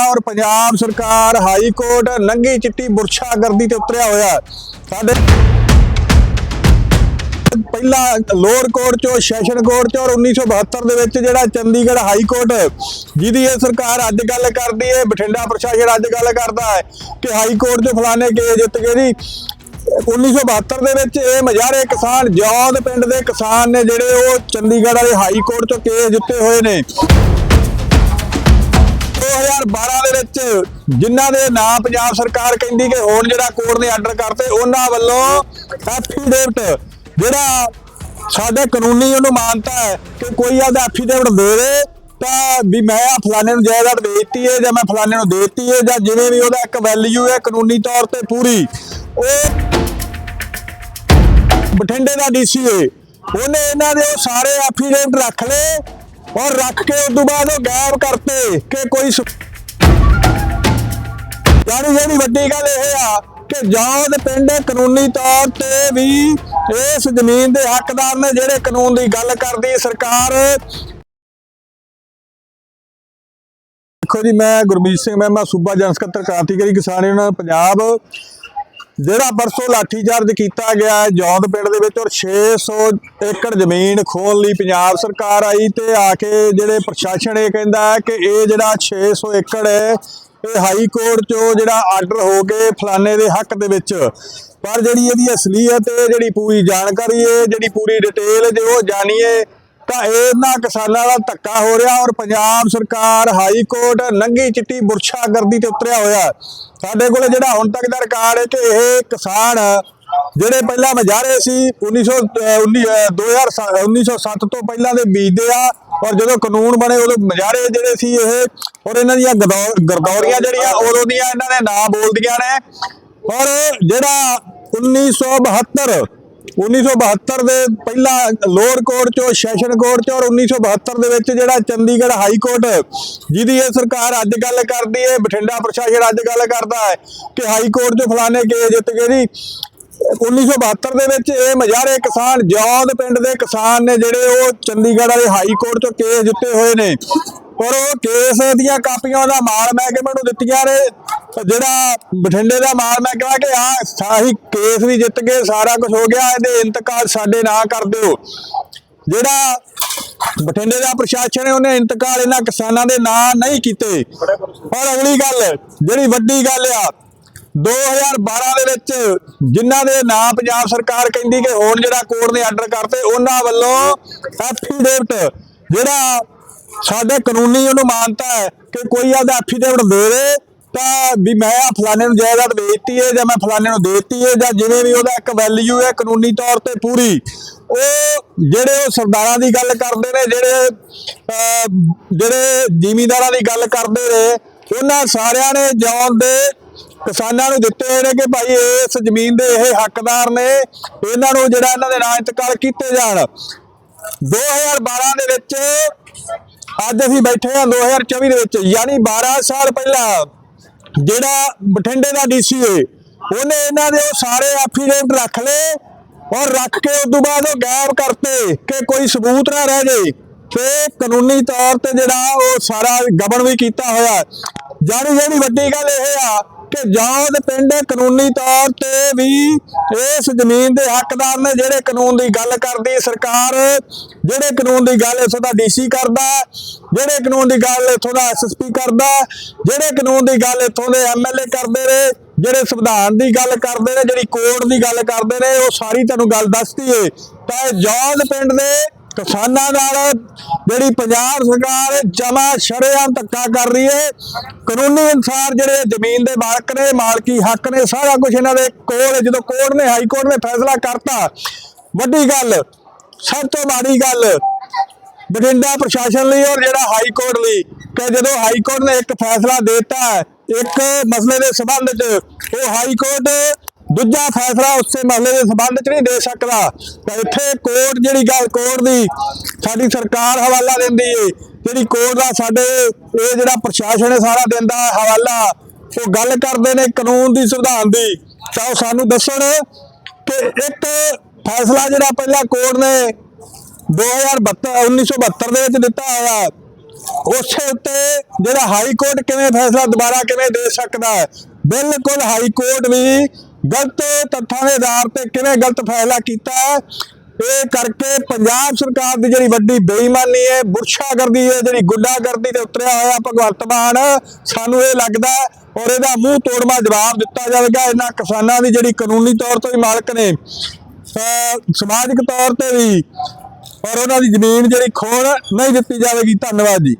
ਰਿਹਾ ਔਰ ਪੰਜਾਬ ਸਰਕਾਰ ਹਾਈ ਕੋਰਟ ਨੰਗੀ ਚਿੱਟੀ ਬੁਰਛਾ ਤੇ ਉਤਰਿਆ ਹੋਇਆ ਸਾਡੇ ਪਹਿਲਾ ਲੋਅਰ ਕੋਰਟ ਚੋਂ ਸੈਸ਼ਨ ਕੋਰਟ ਚੋਂ ਔਰ 1972 ਦੇ ਵਿੱਚ ਜਿਹੜਾ ਚੰਡੀਗੜ੍ਹ ਹਾਈ ਕੋਰਟ ਜਿਹਦੀ ਇਹ ਸਰਕਾਰ ਅੱਜ ਗੱਲ ਕਰਦੀ ਹੈ, ਬਠਿੰਡਾ ਪ੍ਰਸ਼ਾਸਨ ਅੱਜ ਗੱਲ ਕਰਦਾ ਹੈ ਕਿ ਹਾਈ ਕੋਰਟ 'ਚ ਫਲਾਣੇ ਕੇਸ ਜਿੱਤ ਗਏ ਜੀ। 1972 ਦੇ ਵਿੱਚ ਇਹ ਮਜਾਰੇ ਕਿਸਾਨ ਜੌਦ ਪਿੰਡ ਦੇ ਕਿਸਾਨ ਨੇ ਜਿਹੜੇ ਉਹ ਚੰਡੀਗੜ੍ਹ ਵਾਲੇ ਹਾਈ ਕੋਰਟ 'ਚੋਂ ਕੇਸ ਜਿੱਤੇ ਹੋਏ ਨੇ। 2012 ਦੇ ਵਿੱਚ ਜਿਨ੍ਹਾਂ ਦੇ ਨਾਂ ਪੰਜਾਬ ਸਰਕਾਰ ਕਹਿੰਦੀ ਕਿ ਹੁਣ ਜਿਹੜਾ ਕੋਰਟ ਨੇ ਆਰਡਰ ਕਰਤੇ, ਉਹਨਾਂ ਵੱਲੋਂ ਐਫੀਡੇਵਿਟ ਜਿਹੜਾ ਸਾਡੇ ਕਾਨੂੰਨੀ ਉਹਨੂੰ ਮਾਨਤਾ ਹੈ ਕਿ ਕੋਈ ਆਦਾ ਐਫੀਡੇਵਿਟ ਦੇ ਤਾਂ ਵੀ ਮੈਂ ਆ ਫਲਾਣੇ ਨੂੰ ਜਾਇਦਾਦ ਵੇਚਤੀ ਹੈ ਜਾਂ ਮੈਂ ਫਲਾਣੇ ਨੂੰ ਦੇਤੀ ਹੈ ਜਾਂ ਜਿਵੇਂ ਵੀ ਉਹਦਾ ਇੱਕ ਵੈਲਿਊ ਹੈ ਕਾਨੂੰਨੀ ਤੌਰ ਤੇ ਪੂਰੀ। ਉਹ ਬਠਿੰਡੇ ਦਾ ਡੀਸੀਏ ਉਹਨੇ ਇਹਨਾਂ ਦੇ ਉਹ ਸਾਰੇ ਐਫੀਡੇਵਿਟ ਰੱਖ ਲਏ ਔਰ ਰੱਖ ਕੇ ਉਸ ਤੋਂ ਬਾਅਦ ਉਹ ਗਾਇਬ ਕਰਤੇ ਕਿ ਕੋਈ ਯਾਨੀ ਜਿਹੜੀ ਵੱਡੀ ਗੱਲ ਇਹ ਆ ਕਿ ਜੌਦ ਪਿੰਡ ਕਾਨੂੰਨੀ ਤੌਰ ਤੇ ਵੀ ਇਸ ਜ਼ਮੀਨ ਦੇ ਹੱਕਦਾਰ ਨੇ ਜਿਹੜੇ ਕਾਨੂੰਨ ਦੀ ਗੱਲ ਕਰਦੀ ਸਰਕਾਰ ਦੇਖੋ ਜੀ, ਮੈਂ ਗੁਰਮੀਤ ਸਿੰਘ, ਮੈਂ ਮੈਂ ਸੂਬਾ ਜਨ ਸਕੱਤਰ ਕ੍ਰਾਂਤੀਕਾਰੀ ਕਿਸਾਨ ਯੂਨੀਅਨ ਪੰਜਾਬ ਜਿਹੜਾ ਪਰਸੋਂ ਲਾਠੀਚਾਰਜ ਕੀਤਾ ਗਿਆ ਹੈ ਜੌਂਦ ਪਿੰਡ ਦੇ ਵਿੱਚ ਔਰ 600 ਏਕੜ ਜ਼ਮੀਨ ਖੋਣ ਲਈ ਪੰਜਾਬ ਸਰਕਾਰ ਆਈ ਤੇ ਆ ਕੇ ਜਿਹੜੇ ਪ੍ਰਸ਼ਾਸਨ ਇਹ ਕਹਿੰਦਾ ਹੈ ਕਿ ਇਹ ਜਿਹੜਾ 600 ਏਕੜ ਹੈ, ਇਹ ਹਾਈ ਕੋਰਟ ਚੋਂ ਜਿਹੜਾ ਆਰਡਰ ਹੋ ਕੇ ਫਲਾਣੇ ਦੇ ਹੱਕ ਦੇ ਵਿੱਚ। ਪਰ ਜਿਹੜੀ ਇਹਦੀ ਅਸਲੀਅਤ ਹੈ, ਜਿਹੜੀ ਪੂਰੀ ਜਾਣਕਾਰੀ ਹੈ, ਜਿਹੜੀ ਪੂਰੀ ਡਿਟੇਲ ਜੇ ਉਹ ਜਾਣੀਏ ਤਾਂ ਇਹਨਾਂ ਕਿਸਾਨਾਂ ਦਾ ਧੱਕਾ ਹੋ ਰਿਹਾ ਔਰ ਪੰਜਾਬ ਸਰਕਾਰ ਹਾਈ ਕੋਰਟ ਨੰਗੀ ਚਿੱਟੀ ਬੁਰਛਾ ਗਰਦੀ ਤੇ ਉਤਰਿਆ ਹੋਇਆ। ਸਾਡੇ ਕੋਲ ਜਿਹੜਾ ਹੁਣ ਤੱਕ ਦਾ ਰਿਕਾਰਡ ਹੈ ਕਿ ਇਹ ਕਿਸਾਨ ਜਿਹੜੇ ਪਹਿਲਾਂ ਮਜਾਰੇ ਸੀ 1900 ਅਹ 19 ਅਹ 2000 1907 ਤੋਂ ਪਹਿਲਾਂ ਦੇ ਬੀਜਦੇ ਆ ਔਰ ਜਦੋਂ ਕਾਨੂੰਨ ਬਣੇ ਉਦੋਂ ਮਜਾਰੇ ਜਿਹੜੇ ਸੀ ਇਹ ਔਰ ਇਹਨਾਂ ਦੀਆਂ ਗਦੌ- ਗਰਦੌਰੀਆਂ ਜਿਹੜੀਆਂ ਉਦੋਂ ਦੀਆਂ ਇਹਨਾਂ ਨੇ ਨਾਂ ਬੋਲਦੀਆਂ ਨੇ। ਔਰ ਜਿਹੜਾ 1972 1972 ਦੇ ਪਹਿਲਾ ਲੋਅਰ ਕੋਰਟ ਚੋਂ, ਸੈਸ਼ਨ ਕੋਰਟ ਚੋਂ ਔਰ 1972 ਦੇ ਵਿੱਚ ਜਿਹੜਾ ਚੰਡੀਗੜ੍ਹ ਹਾਈ ਕੋਰਟ ਜਿਹਦੀ ਇਹ ਸਰਕਾਰ ਅੱਜ ਗੱਲ ਕਰਦੀ ਹੈ, ਬਠਿੰਡਾ ਪ੍ਰਸ਼ਾਸਨ ਅੱਜ ਗੱਲ ਕਰਦਾ ਹੈ ਕਿ ਹਾਈ ਕੋਰਟ ਚੋਂ ਫਲਾਣੇ ਕੇਸ ਜਿੱਤ ਗਏ ਜੀ। 1972 ਦੇ ਵਿੱਚ ਇਹ ਮਜਾਰੇ ਕਿਸਾਨ ਜੌਦ ਪਿੰਡ ਦੇ ਕਿਸਾਨ ਨੇ ਜਿਹੜੇ ਉਹ ਚੰਡੀਗੜ੍ਹ ਵਾਲੇ ਹਾਈ ਕੋਰਟ 'ਚੋਂ ਕੇਸ ਜਿੱਤੇ ਹੋਏ ਨੇ। ਔਰ ਉਹ ਕੇਸ ਦੀਆਂ ਕਾਪੀਆਂ ਦਾ ਮਾਲ ਮਹਿਕਮੇ ਨੂੰ ਦਿੱਤੀਆਂ ਨੇ। ਜਿਹੜਾ ਬਠਿੰਡੇ ਦਾ ਮਾਲ ਮੈਂ ਕਿਹਾ ਕਿ ਆ ਸਾਹੀ ਕੇਸ ਵੀ ਜਿੱਤ ਗਏ ਸਾਰਾ ਕੁਝ ਹੋ ਗਿਆ, ਇਹਦੇ ਇੰਤਕਾਲ ਸਾਡੇ ਨਾਂ ਕਰ ਦਿਓ। ਜਿਹੜਾ ਬਠਿੰਡੇ ਦਾ ਪ੍ਰਸ਼ਾਸਨ ਹੈ, ਉਹਨੇ ਇੰਤਕਾਲ ਇਹਨਾਂ ਕਿਸਾਨਾਂ ਦੇ ਨਾਂ ਨਹੀਂ ਕੀਤੇ। ਪਰ ਅਗਲੀ ਗੱਲ, ਜਿਹੜੀ ਵੱਡੀ ਗੱਲ ਆ 2012 ਦੇ ਵਿੱਚ ਜਿਨ੍ਹਾਂ ਦੇ ਨਾਂ ਪੰਜਾਬ ਸਰਕਾਰ ਕਹਿੰਦੀ ਕਿ ਹੁਣ ਜਿਹੜਾ ਕੋਰਟ ਨੇ ਆਰਡਰ ਕਰਤੇ, ਉਹਨਾਂ ਵੱਲੋਂ ਐਫੀਡੇਵਿਟ ਜਿਹੜਾ ਸਾਡੇ ਕਾਨੂੰਨੀ ਉਹਨੂੰ ਮਾਨਤਾ ਹੈ ਕਿ ਕੋਈ ਆਦਾ ਐਫੀਡੇਵਿਟ ਦੇ ਦੇ ਤਾਂ ਵੀ ਮੈਂ ਆ ਫਲਾਣੇ ਨੂੰ ਜਾਇਦਾਦ ਵੇਚਤੀ ਹੈ ਜਾਂ ਮੈਂ ਫਲਾਣੇ ਨੂੰ ਦੇਤੀ ਹੈ ਜਾਂ ਜਿਵੇਂ ਵੀ ਉਹਦਾ ਇੱਕ ਵੈਲਿਊ ਹੈ ਕਾਨੂੰਨੀ ਤੌਰ ਤੇ ਪੂਰੀ, ਉਹ ਜਿਹੜੇ ਉਹ ਸਰਦਾਰਾਂ ਦੀ ਗੱਲ ਕਰਦੇ ਨੇ, ਜਿਹੜੇ ਜਿਹੜੇ ਜ਼ਿਮੀਂਦਾਰਾਂ ਦੀ ਗੱਲ ਕਰਦੇ ਨੇ, ਉਹਨਾਂ ਸਾਰਿਆਂ ਨੇ ਜੌਨ ਦੇ ਕਿਸਾਨਾਂ ਨੂੰ ਦਿੱਤੇ ਹੋਏ ਨੇ ਕਿ ਭਾਈ ਇਸ ਜ਼ਮੀਨ ਦੇ ਇਹ ਹੱਕਦਾਰ ਨੇ, ਇਹਨਾਂ ਨੂੰ ਜਿਹੜਾ ਇਹਨਾਂ ਦੇ ਨਾਂ ਇੰਤਕਾਲ ਕੀਤੇ ਜਾਣ। 2012 ਦੇ ਵਿੱਚ, ਅੱਜ ਅਸੀਂ ਬੈਠੇ ਹਾਂ 2024 ਦੇ ਵਿੱਚ, ਯਾਨੀ 12 ਸਾਲ ਪਹਿਲਾਂ ਜਿਹੜਾ ਬਠਿੰਡੇ ਦਾ ਡੀਸੀਏ ਉਹਨੇ ਇਹਨਾਂ ਦੇ ਉਹ ਸਾਰੇ ਐਫੀਡੇਵਿਟ ਰੱਖ ਲਏ ਔਰ ਰੱਖ ਕੇ ਉਸ ਤੋਂ ਬਾਅਦ ਉਹ ਗਾਇਬ ਕਰਤੇ ਕਿ ਕੋਈ ਸਬੂਤ ਨਾ ਰਹਿ ਜਾਏ ਤੇ ਕਾਨੂੰਨੀ ਤੌਰ ਤੇ ਜਿਹੜਾ ਉਹ ਸਾਰਾ ਗਬਨ ਵੀ ਕੀਤਾ ਹੋਇਆ। ਜਾਨੀ ਜਿਹੜੀ ਵੱਡੀ ਗੱਲ ਇਹ ਆ ਜੌਦ ਪਿੰਡ ਕਾਨੂੰਨੀ ਤੌਰ ਤੇ ਵੀ ਇਸ ਜ਼ਮੀਨ ਦੇ ਹੱਕਦਾਰ ਨੇ ਜਿਹੜੇ ਕਾਨੂੰਨ ਦੀ ਗੱਲ ਕਰਦੀ ਸਰਕਾਰ, ਜਿਹੜੇ ਕਾਨੂੰਨ ਦੀ ਗੱਲ ਇਥੋਂ ਦਾ ਡੀਸੀ ਕਰਦਾ, ਜਿਹੜੇ ਕਾਨੂੰਨ ਦੀ ਗੱਲ ਇਥੋਂ ਦਾ ਐਸਐਸਪੀ ਕਰਦਾ, ਜਿਹੜੇ ਕਾਨੂੰਨ ਦੀ ਗੱਲ ਇਥੋਂ ਦੇ ਐਮਐਲਏ ਕਰਦੇ ਨੇ, ਜਿਹੜੇ ਸੰਵਿਧਾਨ ਦੀ ਗੱਲ ਕਰਦੇ ਨੇ, ਜਿਹੜੀ ਕੋਰਟ ਦੀ ਗੱਲ ਕਰਦੇ ਨੇ, ਉਹ ਸਾਰੀ ਤੁਹਾਨੂੰ ਗੱਲ ਦੱਸਦੀ ਏ। ਤਾਂ ਇਹ ਪਿੰਡ ਦੇ ਕਿਸਾਨਾਂ ਨਾਲ ਜਿਹੜੀ ਪੰਜਾਬ ਸਰਕਾਰ ਜਮਾ ਸ਼ਰੇਆਮ ਧੱਕਾ ਕਰ ਰਹੀ ਹੈ। ਕਾਨੂੰਨੀ ਅਨੁਸਾਰ ਜਿਹੜੇ ਜ਼ਮੀਨ ਦੇ ਮਾਲਕ ਨੇ, ਮਾਲਕੀ ਹੱਕ ਨੇ, ਸਾਰਾ ਕੁਝ ਇਹਨਾਂ ਦੇ ਕੋਲ ਜਦੋਂ ਕੋਰਟ ਨੇ, ਹਾਈ ਕੋਰਟ ਨੇ ਫੈਸਲਾ ਕਰਤਾ, ਵੱਡੀ ਗੱਲ, ਸਭ ਤੋਂ ਮਾੜੀ ਗੱਲ, ਬਠਿੰਡਾ ਪ੍ਰਸ਼ਾਸਨ ਲਈ ਔਰ ਜਿਹੜਾ ਹਾਈ ਕੋਰਟ ਲਈ ਕਿ ਜਦੋਂ ਹਾਈ ਕੋਰਟ ਨੇ ਇੱਕ ਫੈਸਲਾ ਦਿੱਤਾ, ਇੱਕ ਮਸਲੇ ਦੇ ਸੰਬੰਧ 'ਚ, ਉਹ ਹਾਈ ਕੋਰਟ ਦੂਜਾ ਫੈਸਲਾ ਉਸੇ ਮਸਲੇ ਦੇ ਸੰਬੰਧ 'ਚ ਨਹੀਂ ਦੇ ਸਕਦਾ। ਤਾਂ ਇੱਥੇ ਕੋਰਟ ਜਿਹੜੀ ਗੱਲ, ਕੋਰਟ ਦੀ ਸਾਡੀ ਸਰਕਾਰ ਹਵਾਲਾ ਦਿੰਦੀ ਏ। ਜਿਹੜੀ ਕੋਰਟ ਦਾ ਸਾਡੇ, ਇਹ ਜਿਹੜਾ ਪ੍ਰਸ਼ਾਸਨ ਹੈ ਸਾਰਾ ਦਿੰਦਾ ਹਵਾਲਾ, ਉਹ ਗੱਲ ਕਰਦੇ ਨੇ ਕਾਨੂੰਨ ਦੀ, ਸੰਵਿਧਾਨ ਦੀ। ਤਾਂ ਉਹ ਸਾਨੂੰ ਦੱਸਣ ਕਿ ਇੱਕ ਫੈਸਲਾ ਜਿਹੜਾ ਪਹਿਲਾਂ ਕੋਰਟ ਨੇ 2072 1972 ਦੇ ਵਿੱਚ ਦਿੱਤਾ ਹੋਇਆ, ਉਸੇ ਉੱਤੇ ਜਿਹੜਾ ਹਾਈ ਕੋਰਟ ਕਿਵੇਂ ਫੈਸਲਾ ਦੁਬਾਰਾ ਕਿਵੇਂ ਦੇ ਸਕਦਾ ਹੈ? ਬਿਲਕੁਲ ਹਾਈ ਕੋਰਟ ਵੀ ਗਲਤ ਤੱਥਾਂ ਦੇ ਆਧਾਰ ਤੇ ਕਿਵੇਂ ਗਲਤ ਫੈਸਲਾ ਕੀਤਾ ਹੈ, ਇਹ ਕਰਕੇ ਪੰਜਾਬ ਸਰਕਾਰ ਦੀ ਜਿਹੜੀ ਵੱਡੀ ਬੇਈਮਾਨੀ ਹੈ, ਬੁਰਸ਼ਾਗਰਦੀ ਹੈ, ਜਿਹੜੀ ਗੁੱਡਾਗਰਦੀ ਤੇ ਉਤਰਿਆ ਹੋਇਆ ਭਗਵੰਤ ਮਾਨ, ਸਾਨੂੰ ਇਹ ਲੱਗਦਾ ਔਰ ਇਹਦਾ ਮੂੰਹ ਤੋੜਵਾ ਜਵਾਬ ਦਿੱਤਾ ਜਾਵੇਗਾ। ਇਹਨਾਂ ਕਿਸਾਨਾਂ ਦੀ ਜਿਹੜੀ ਕਾਨੂੰਨੀ ਤੌਰ ਤੇ ਵੀ ਮਾਲਕ ਨੇ ਸਮਾਜਿਕ ਤੌਰ ਤੇ ਵੀ, ਔਰ ਉਹਨਾਂ ਦੀ ਜ਼ਮੀਨ ਜਿਹੜੀ ਖੋਣ ਨਹੀਂ ਦਿੱਤੀ ਜਾਵੇਗੀ। ਧੰਨਵਾਦ ਜੀ।